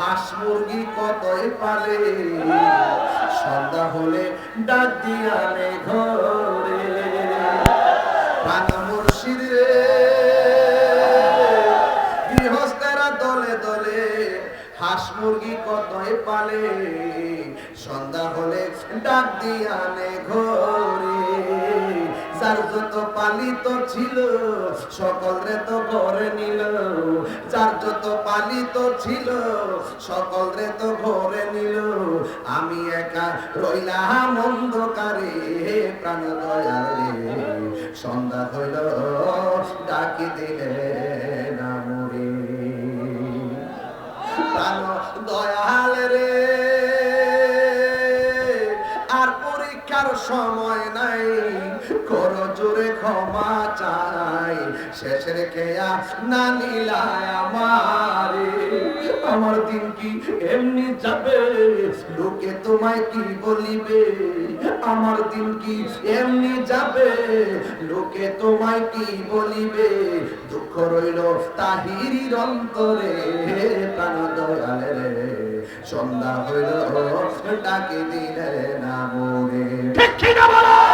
হাঁস মুরগি পালে। সন্ধ্যা হলে ডাক দিয়ালে রে। দলে দলে হাঁস মুরগি পালে। সন্ধ্যা হলে ডাক ঘরে। যার যত পালিত ছিল, সকল রে তো ঘরে নিল। যার যত পালিত ছিল, সকল রে তো ঘরে নিল। আমি একা রইলাম অন্ধকারে প্রাণ দয়ালে। সন্ধ্যা হইল, ডাকি দিলে। পরীক্ষার সময় নাই। কর জোরে ক্ষমা চাই। শেষের খেয়া না নিলায় আমারে। আমার দিন কি এমনি যাবে? লোকে তোমায় কি বলিবে? আমার দিন কি এমনি যাবে? লোকে তোমায় কি বলিবে? দুঃখ রইল তাহিরির অন্তরে, প্রাণ দয়ালে সন্ধ্যা হইল, ডাকে দিলে না ঠিক বলো?